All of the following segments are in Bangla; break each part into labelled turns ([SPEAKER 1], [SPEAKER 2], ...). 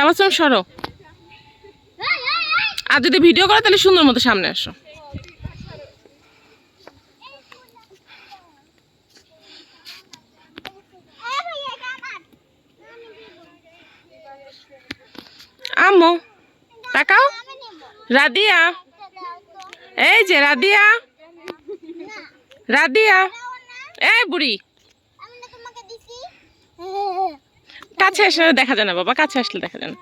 [SPEAKER 1] তাবাসম সরো। আর যদি ভিডিও করো, তাহলে সুন্দর মতো সামনে আসো। আম্মু, তাকাও। রাদিয়া। এই যে, রাদিয়া। রাদিয়া। এই বুড়ি। কাছে আসলে দেখা যায় না বাবা, কাছে আসলে দেখা যায় না।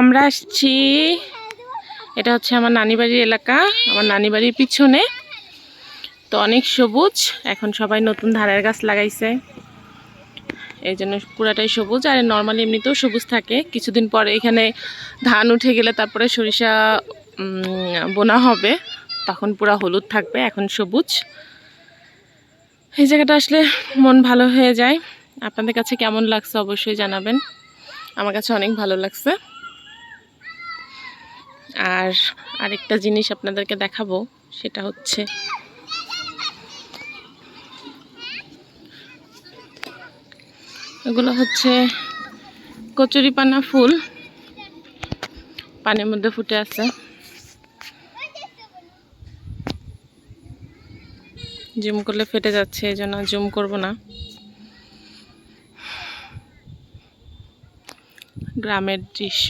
[SPEAKER 1] আমরা আসছি, এটা হচ্ছে আমার নানি বাড়ির এলাকা, আমার নানি বাড়ির পিছনে। তো অনেক সবুজ, এখন সবাই নতুন ধারের গাছ লাগাইছে। এই জন্য পুরাটাই সবুজ, আর নর্মালি এমনিতেও সবুজ থাকে। কিছুদিন পরে এখানে ধান উঠে গেলে তারপরে সরিষা বোনা হবে। তখন পুরা হলুদ থাকবে, এখন সবুজ। এই জায়গাটা আসলে মন ভালো হয়ে যায়। আপনাদের কাছে কেমন লাগছে অবশ্যই জানাবেন। আমার কাছে অনেক ভালো লাগছে। আর আরেকটা জিনিস আপনাদেরকে দেখাবো, সেটা হচ্ছে এগুলো হচ্ছে কচুরিপানা ফুল। পানির মধ্যে ফুটে আছে। জুম করলে ফেটে যাচ্ছে এই জন্য জুম করব না। গ্রামের দৃশ্য।